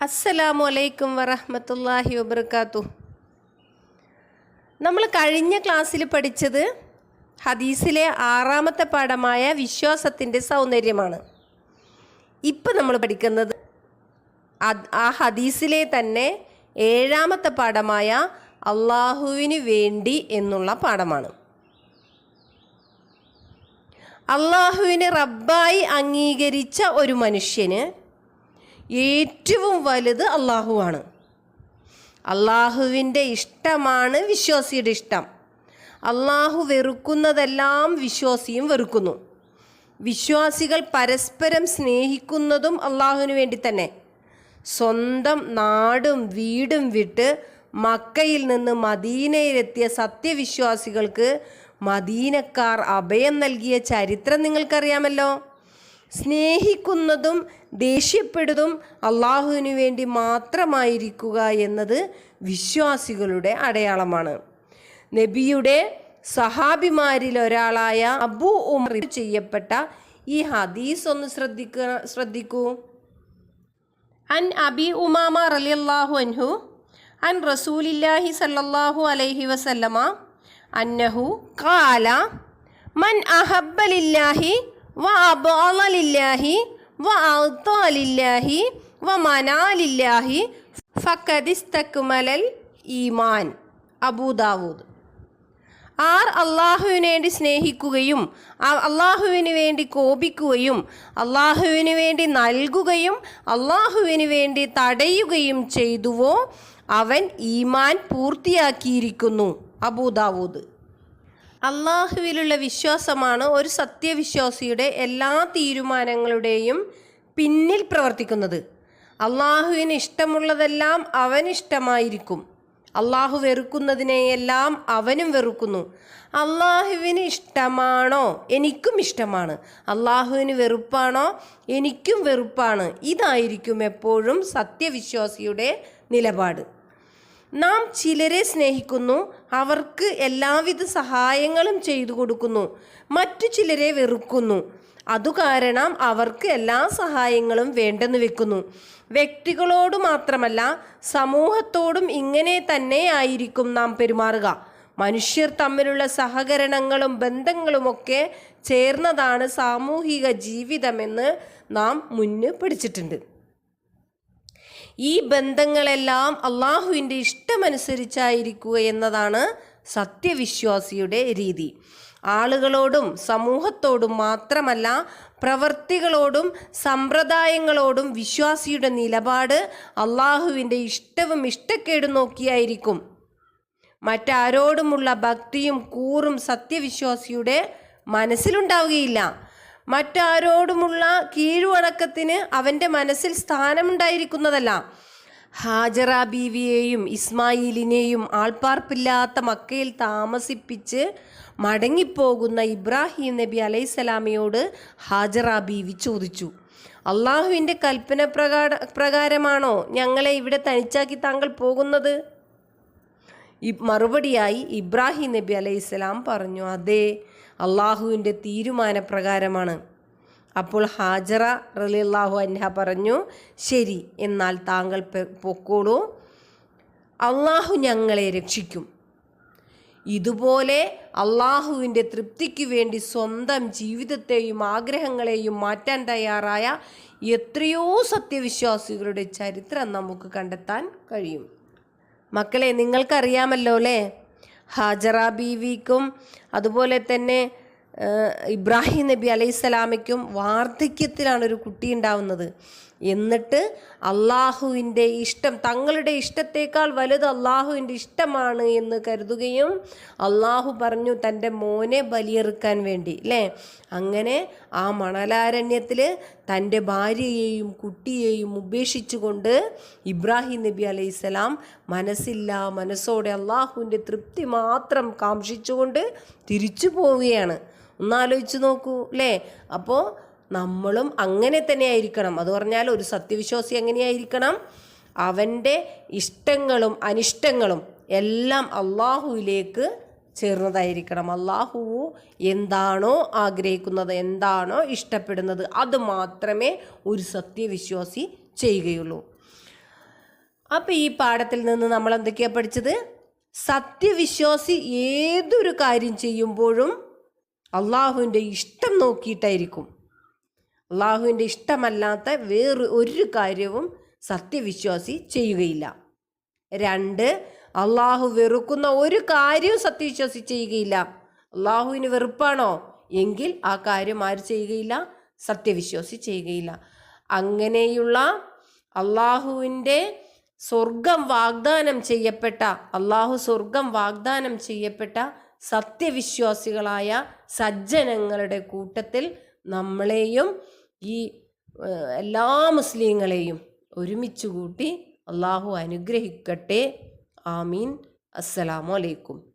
അസ്സലാമു അലൈക്കും വറഹമത്തല്ലാഹി വബർക്കാത്തു നമ്മൾ കഴിഞ്ഞ ക്ലാസ്സിൽ പഠിച്ചത് ഹദീസിലെ ആറാമത്തെ പാഠമായ വിശ്വാസത്തിന്റെ സൗന്ദര്യമാണ്. ഇപ്പം നമ്മൾ പഠിക്കുന്നത് ആ ഹദീസിലെ തന്നെ ഏഴാമത്തെ പാഠമായ അള്ളാഹുവിന് വേണ്ടി എന്നുള്ള പാഠമാണ്. അള്ളാഹുവിനെ റബ്ബായി അംഗീകരിച്ച ഒരു മനുഷ്യന് ഏറ്റവും വലുത് അള്ളാഹുവാണ്. അള്ളാഹുവിന്റെ ഇഷ്ടമാണ് വിശ്വാസിയുടെ ഇഷ്ടം. അള്ളാഹു വെറുക്കുന്നതെല്ലാം വിശ്വാസിയും വെറുക്കുന്നു. വിശ്വാസികൾ പരസ്പരം സ്നേഹിക്കുന്നതും അള്ളാഹുവിന് വേണ്ടി തന്നെ. സ്വന്തം നാടും വീടും വിട്ട് മക്കയിൽ നിന്ന് മദീനയിലെത്തിയ സത്യവിശ്വാസികൾക്ക് മദീനക്കാർ അഭയം നൽകിയ ചരിത്രം നിങ്ങൾക്കറിയാമല്ലോ. സ്നേഹിക്കുന്നതും ദേഷ്യപ്പെടുന്നതും അള്ളാഹുവിനു വേണ്ടി മാത്രമായിരിക്കുക എന്നത് വിശ്വാസികളുടെ അടയാളമാണ്. നബിയുടെ സഹാബിമാരിൽ ഒരാളായ അബു ഉമർ ചെയ്യപ്പെട്ട ഈ ഹദീസ് ഒന്ന് ശ്രദ്ധിക്കുക ശ്രദ്ധിക്കൂ. അൻ അബി ഉമാമ റലിയല്ലാഹു അൻഹു അൻ റസൂലില്ലാഹി സല്ലല്ലാഹു അലൈഹി വസല്ലമ അന്നഹു കാല മൻ അഹബ്ബലില്ലാഹി വ ഈമാൻ. അബൂദാവൂദ് ആർ അള്ളാഹുവിന് വേണ്ടി സ്നേഹിക്കുകയും അള്ളാഹുവിന് വേണ്ടി കോപിക്കുകയും അള്ളാഹുവിന് വേണ്ടി നൽകുകയും അള്ളാഹുവിന് വേണ്ടി തടയുകയും ചെയ്തുവോ അവൻ ഈമാൻ പൂർത്തിയാക്കിയിരിക്കുന്നു. അബൂദാവൂദ് അള്ളാഹുവിലുള്ള വിശ്വാസമാണ് ഒരു സത്യവിശ്വാസിയുടെ എല്ലാ തീരുമാനങ്ങളുടെയും പിന്നിൽ പ്രവർത്തിക്കുന്നത്. അള്ളാഹുവിന് ഇഷ്ടമുള്ളതെല്ലാം അവനിഷ്ടമായിരിക്കും അള്ളാഹു വെറുക്കുന്നതിനെയെല്ലാം അവനും വെറുക്കുന്നു. അള്ളാഹുവിന് ഇഷ്ടമാണോ? എനിക്കും ഇഷ്ടമാണ്. അള്ളാഹുവിന് വെറുപ്പാണോ? എനിക്കും വെറുപ്പാണ്. ഇതായിരിക്കും എപ്പോഴും സത്യവിശ്വാസിയുടെ നിലപാട്. നാം ചിലരെ സ്നേഹിക്കുന്നു അവർക്ക് എല്ലാവിധ സഹായങ്ങളും ചെയ്തു കൊടുക്കുന്നു മറ്റു ചിലരെ വെറുക്കുന്നു. അതുകാരണം അവർക്ക് എല്ലാ സഹായങ്ങളും വേണ്ടെന്ന് വെക്കുന്നു. വ്യക്തികളോട് മാത്രമല്ല സമൂഹത്തോടും ഇങ്ങനെ തന്നെ ആയിരിക്കും നാം പെരുമാറുക. മനുഷ്യർ തമ്മിലുള്ള സഹകരണങ്ങളും ബന്ധങ്ങളുമൊക്കെ ചേർന്നതാണ് സാമൂഹിക ജീവിതമെന്ന് നാം മുന്ന് പഠിച്ചിട്ടുണ്ട്. ഈ ബന്ധങ്ങളെല്ലാം അള്ളാഹുവിന്റെ ഇഷ്ടമനുസരിച്ചായിരിക്കുക എന്നതാണ് സത്യവിശ്വാസിയുടെ രീതി. ആളുകളോടും സമൂഹത്തോടും മാത്രമല്ല പ്രവർത്തികളോടും സമ്പ്രദായങ്ങളോടും വിശ്വാസിയുടെ നിലപാട് അള്ളാഹുവിന്റെ ഇഷ്ടവും ഇഷ്ടക്കേടും നോക്കിയായിരിക്കും. മറ്റാരോടുമുള്ള ഭക്തിയും കൂറും സത്യവിശ്വാസിയുടെ മനസ്സിലുണ്ടാവുകയില്ല. മറ്റാരോടുമുള്ള കീഴ്വണക്കത്തിന് അവന്റെ മനസ്സിൽ സ്ഥാനമുണ്ടായിരിക്കുന്നതല്ല. ഹാജറ ബീവിയെയും ഇസ്മായിലിനെയും ആൾപ്പാർപ്പില്ലാത്ത മക്കയിൽ താമസിപ്പിച്ച് മടങ്ങിപ്പോകുന്ന ഇബ്രാഹിം നബി അലൈസലാമയോട് ഹാജറ ബീവി ചോദിച്ചു അള്ളാഹുവിന്റെ കൽപ്പന പ്രകാര പ്രകാരമാണോ ഞങ്ങളെ ഇവിടെ തനിച്ചാക്കി താങ്കൾ പോകുന്നത്? മറുപടിയായി ഇബ്രാഹിം നബി അലൈഹി സ്വലാം പറഞ്ഞു അതെ അള്ളാഹുവിന്റെ തീരുമാനപ്രകാരമാണ്. അപ്പോൾ ഹാജറ റലിയല്ലാഹു അൻഹ പറഞ്ഞു ശരി എന്നാൽ താങ്കൾ പൊക്കോളൂ. അള്ളാഹു ഞങ്ങളെ രക്ഷിക്കും. ഇതുപോലെ അള്ളാഹുവിന്റെ തൃപ്തിക്ക് വേണ്ടി സ്വന്തം ജീവിതത്തെയും ആഗ്രഹങ്ങളെയും മാറ്റാൻ തയ്യാറായ എത്രയോ സത്യവിശ്വാസികളുടെ ചരിത്രം നമുക്ക് കണ്ടെത്താൻ കഴിയും. മക്കളെ നിങ്ങൾക്കറിയാമല്ലോ അല്ലേ? ഹാജറ ബീവിക്കും അതുപോലെ തന്നെ ഇബ്രാഹിം നബി അലൈഹി സ്വലാമയ്ക്കും വാർദ്ധക്യത്തിലാണ് ഒരു കുട്ടി ഉണ്ടാവുന്നത്. എന്നിട്ട് അള്ളാഹുവിന്റെ ഇഷ്ടം തങ്ങളുടെ ഇഷ്ടത്തേക്കാൾ വലുത് അള്ളാഹുവിന്റെ ഇഷ്ടമാണ് എന്ന് കരുതുകയും അള്ളാഹു പറഞ്ഞു തന്റെ മോനെ ബലിയെറുക്കാൻ വേണ്ടി അല്ലേ അങ്ങനെ ആ മണലാരണ്യത്തിൽ തന്റെ ഭാര്യയെയും കുട്ടിയെയും ഉപേക്ഷിച്ചുകൊണ്ട് ഇബ്രാഹിം നബി അലൈഹിസ്സലാം മനസ്സില്ല മനസ്സോടെ അള്ളാഹുവിന്റെ തൃപ്തി മാത്രം കാംക്ഷിച്ചുകൊണ്ട് തിരിച്ചു പോവുകയാണ്. ഒന്നാലോചിച്ച് നോക്കൂ അല്ലേ അപ്പോൾ നമ്മളും അങ്ങനെ തന്നെ ആയിരിക്കണം. അത് പറഞ്ഞാൽ ഒരു സത്യവിശ്വാസി എങ്ങനെയായിരിക്കണം? അവന്റെ ഇഷ്ടങ്ങളും അനിഷ്ടങ്ങളും എല്ലാം അള്ളാഹുവിലേക്ക് ചേർന്നതായിരിക്കണം. അള്ളാഹു എന്താണോ ആഗ്രഹിക്കുന്നത് എന്താണോ ഇഷ്ടപ്പെടുന്നത് അത് മാത്രമേ ഒരു സത്യവിശ്വാസി ചെയ്യുകയുള്ളൂ. അപ്പം ഈ പാഠത്തിൽ നിന്ന് നമ്മൾ എന്തൊക്കെയാണ് പഠിച്ചത്? സത്യവിശ്വാസി ഏതൊരു കാര്യം ചെയ്യുമ്പോഴും അള്ളാഹുവിന്റെ ഇഷ്ടം നോക്കിയിട്ടായിരിക്കും. അള്ളാഹുവിന്റെ ഇഷ്ടമല്ലാത്ത വേറെ ഒരു കാര്യവും സത്യവിശ്വാസി ചെയ്യുകയില്ല. രണ്ട് അള്ളാഹു വെറുക്കുന്ന ഒരു കാര്യവും സത്യവിശ്വാസി ചെയ്യുകയില്ല. അള്ളാഹുവിന് വെറുപ്പാണോ? എങ്കിൽ ആ കാര്യം ആര് ചെയ്യുകയില്ല? സത്യവിശ്വാസി ചെയ്യുകയില്ല. അങ്ങനെയുള്ള അള്ളാഹുവിന്റെ സ്വർഗം വാഗ്ദാനം ചെയ്യപ്പെട്ട അള്ളാഹു സ്വർഗം വാഗ്ദാനം ചെയ്യപ്പെട്ട സത്യവിശ്വാസികളായ സജ്ജനങ്ങളുടെ കൂട്ടത്തിൽ നമ്മളെയും ഈ എല്ലാ മുസ്ലിങ്ങളെയും ഒരുമിച്ച് കൂട്ടി അള്ളാഹു അനുഗ്രഹിക്കട്ടെ. ആമീൻ. അസ്സലാമു അലൈക്കും.